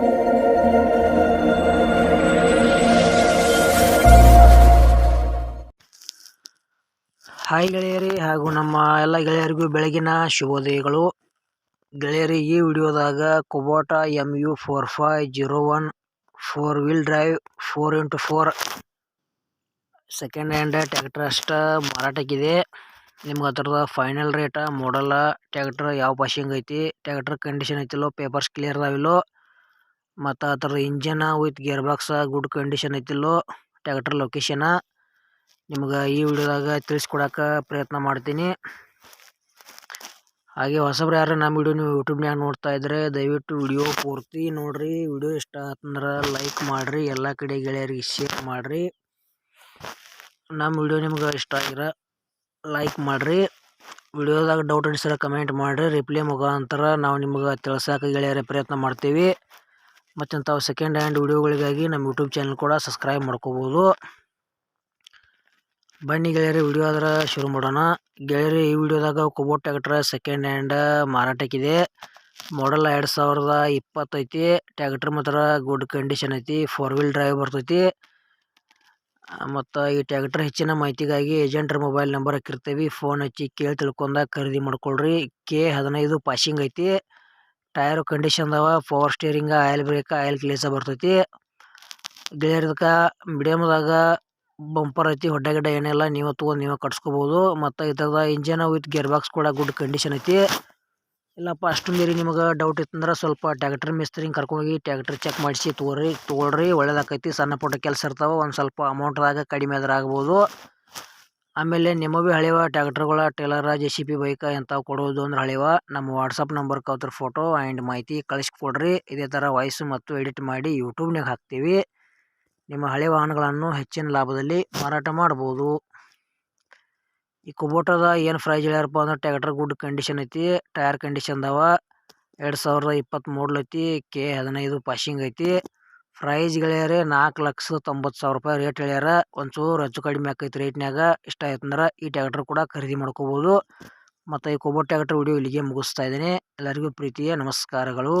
Hi ಗೆಳೆಯರಿ ಹಾಗೂ ನಮ್ಮ ಎಲ್ಲ ಗೆಳೆಯರಿಗೂ ಬೆಳಗಿನ ಶುಭೋದಯಗಳು. ಗೆಳೆಯರಿ, ಈ ವಿಡಿಯೋದಾಗ Kubota M U four five zero one four wheel drive four into four second hand tractor ಅಷ್ಟ ಮಾರಾಟಕ್ಕಿದೆ. ನಿಮ್ಗೆ ಅದರದ ಫೈನಲ್ ರೇಟ ಮಾಡಲ್ಲ ಟ್ಯಾಕ್ಟರ್ ಯಾವ ಪಾಶಿಂಗ್ ಐತಿ ಟ್ಯಾಕ್ಟರ್ ಕಂಡೀಷನ್ ಐತಿಲ್ಲೋ ಪೇಪರ್ಸ್ ಕ್ಲಿಯರ್ ಅದಾವಿಲ್ಲೋ ಮತ್ತು ಅದರ engine with gearbox good condition ಐತಿಲ್ಲೋ tractor ಲೊಕೇಶನ ನಿಮ್ಗೆ ಈ ವಿಡಿಯೋದಾಗ ತಿಳಿಸ್ಕೊಡಕ್ಕೆ ಪ್ರಯತ್ನ ಮಾಡ್ತೀನಿ. ಹಾಗೆ ಹೊಸಬ್ರು ಯಾರು ನಮ್ಮ ವಿಡಿಯೋ ನೀವು ಯೂಟ್ಯೂಬ್ನಾಗ ನೋಡ್ತಾ ಇದ್ರೆ ದಯವಿಟ್ಟು ವಿಡಿಯೋ ಪೂರ್ತಿ ನೋಡಿರಿ. ವಿಡಿಯೋ ಇಷ್ಟ ಆತಂದ್ರೆ ಲೈಕ್ ಮಾಡಿರಿ, ಎಲ್ಲ ಕಡೆ ಗೆಳೆಯರಿಗೆ ಶೇರ್ ಮಾಡಿರಿ. ನಮ್ಮ ವಿಡಿಯೋ ನಿಮ್ಗೆ ಇಷ್ಟ ಆಗಿರ ಲೈಕ್ ಮಾಡಿರಿ. ವಿಡಿಯೋದಾಗ ಡೌಟ್ ಅನಿಸಿದ್ರೆ ಕಮೆಂಟ್ ಮಾಡಿರಿ. ರಿಪ್ಲೈ ಮುಖಾಂತರ ನಾವು ನಿಮ್ಗೆ ತಿಳ್ಸೋಕೆ ಗೆಳೆಯರ ಪ್ರಯತ್ನ ಮಾಡ್ತೀವಿ. ಮತ್ತು ಸೆಕೆಂಡ್ ಹ್ಯಾಂಡ್ ವಿಡಿಯೋಗಳಿಗಾಗಿ ನಮ್ಮ ಯೂಟ್ಯೂಬ್ ಚಾನಲ್ ಕೂಡ ಸಬ್ಸ್ಕ್ರೈಬ್ ಮಾಡ್ಕೋಬೋದು. ಬನ್ನಿ ಗೆಳೆಯರಿ ವಿಡಿಯೋ ಆದ್ರೆ ಶುರು ಮಾಡೋಣ. ಗೆಳೆಯರಿ, ಈ ವಿಡಿಯೋದಾಗ ಕೊಬೋ ಟ್ಯಾಕ್ಟ್ರ ಸೆಕೆಂಡ್ ಹ್ಯಾಂಡ್ ಮಾರಾಟಕ್ಕಿದೆ ಮಾಡಲ್ ಎರಡು ಸಾವಿರದ ಇಪ್ಪತ್ತೈತಿ ಟ್ಯಾಕ್ಟ್ರ್ ಮಾತ್ರ ಗುಡ್ ಕಂಡೀಷನ್ ಐತಿ. ಫೋರ್ ವೀಲ್ ಡ್ರೈವ್ ಬರ್ತೈತಿ. ಮತ್ತು ಈ ಟ್ಯಾಕ್ಟ್ರ್ ಹೆಚ್ಚಿನ ಮಾಹಿತಿಗಾಗಿ ಏಜೆಂಟ್ರ ಮೊಬೈಲ್ ನಂಬರ್ ಹಾಕಿರ್ತೀವಿ. ಫೋನ್ ಹಚ್ಚಿ ಕೇಳಿ ತಿಳ್ಕೊಂಡಾಗ ಖರೀದಿ ಮಾಡ್ಕೊಳ್ರಿ. ಕೆ ಹದಿನೈದು ಪಾಸಿಂಗ್ ಐತಿ. ಟೈರ್ ಕಂಡೀಷನ್ ಅದಾವ power steering oil brake oil ಕ್ಲೇಸ ಬರ್ತೈತಿ. ಗೆಳೆಯರ್ದಕ್ಕೆ ಮೀಡಿಯಮ್ದಾಗ ಬಂಪರ್ ಐತಿ, ಹೊಡ್ಡ ಗಿಡ್ಡ ಏನಿಲ್ಲ, ನೀವು ತೊಗೊಂಡು ನೀವು ಕಟ್ಸ್ಕೋಬೋದು. ಮತ್ತು ಇದ್ರದ ಇಂಜನ್ ವಿತ್ ಗೇರ್ ಬಾಕ್ಸ್ ಕೂಡ ಗುಡ್ ಕಂಡೀಷನ್ ಐತಿ. ಇಲ್ಲಪ್ಪ ಅಷ್ಟು ಮೀರಿ ನಿಮಗೆ ಡೌಟ್ ಇತ್ತಂದ್ರೆ ಸ್ವಲ್ಪ ಟ್ಯಾಕ್ಟ್ರ್ ಮಿಸ್ತ್ರಿಂಗ್ ಕರ್ಕೊಂಡೋಗಿ ಟ್ಯಾಕ್ಟ್ರ್ ಚೆಕ್ ಮಾಡಿಸಿ ತೊಗೊಳ್ರಿ ತೊಗೊಳ್ರಿ, ಒಳ್ಳೇದಾಕೈತಿ, ಸಣ್ಣ ಪುಟ್ಟ ಕೆಲಸ ಇರ್ತಾವೆ, ಒಂದು ಸ್ವಲ್ಪ ಅಮೌಂಟ್ದಾಗ ಕಡಿಮೆ ಆದ್ರೆ ಆಗ್ಬೋದು. ಆಮೇಲೆ ನಿಮ್ಮ ಭೀ ಹಳೆವ ಟ್ಯಾಕ್ಟ್ರ್ಗಳ ಟೇಲರ ಜೆ ಸಿ ಪಿ ಬೈಕ ಎಂಥವು ಕೊಡೋದು ಅಂದ್ರೆ ಹಳೆವ, ನಮ್ಮ ವಾಟ್ಸಪ್ ನಂಬರ್ ಅದ್ರ ಫೋಟೋ ಆ್ಯಂಡ್ ಮಾಹಿತಿ ಕಳಿಸ್ಕೊಡ್ರಿ. ಇದೇ ಥರ ವಾಯ್ಸು ಮತ್ತು ಎಡಿಟ್ ಮಾಡಿ ಯೂಟ್ಯೂಬ್ನಾಗ ಹಾಕ್ತೀವಿ. ನಿಮ್ಮ ಹಳೆ ವಾಹನಗಳನ್ನು ಹೆಚ್ಚಿನ ಲಾಭದಲ್ಲಿ ಮಾರಾಟ ಮಾಡ್ಬೋದು. ಈ ಕುಬೋಟದ ಏನು ಫ್ರೈಜ್ ಹೇಳ್ಯಾರಪ್ಪ ಅಂದ್ರೆ ಟ್ಯಾಕ್ಟರ್ ಗುಡ್ ಕಂಡೀಷನ್ ಐತಿ ಟೈರ್ ಕಂಡೀಷನ್ ಅದಾವ ಎರಡು ಸಾವಿರದ ಐತಿ ಕೆ ಹದಿನೈದು ಪಾಶಿಂಗ್ ಐತಿ. ಪ್ರೈಸ್ ಗೆಳೆಯರೆ ನಾಲ್ಕು ಲಕ್ಷ ತೊಂಬತ್ತು ಸಾವಿರ ರೂಪಾಯಿ ರೇಟ್ ಹೇಳ್ಯಾರ ಒಂಚೂರು ಹೆಚ್ಚು ಕಡಿಮೆ ಆಕೈತಿ ರೇಟ್ನ್ಯಾಗ ಇಷ್ಟ ಆಯ್ತಂದ್ರೆ ಈ ಟ್ಯಾಕ್ಟರ್ ಕೂಡ ಖರೀದಿ ಮಾಡ್ಕೋಬೋದು. ಮತ್ತು ಈ ಕೋಬೋಟ್ ಟ್ಯಾಕ್ಟರ್ ವಿಡಿಯೋ ಇಲ್ಲಿಗೆ ಮುಗಿಸ್ತಾ ಇದ್ದೀನಿ. ಎಲ್ಲರಿಗೂ ಪ್ರೀತಿಯ ನಮಸ್ಕಾರಗಳು.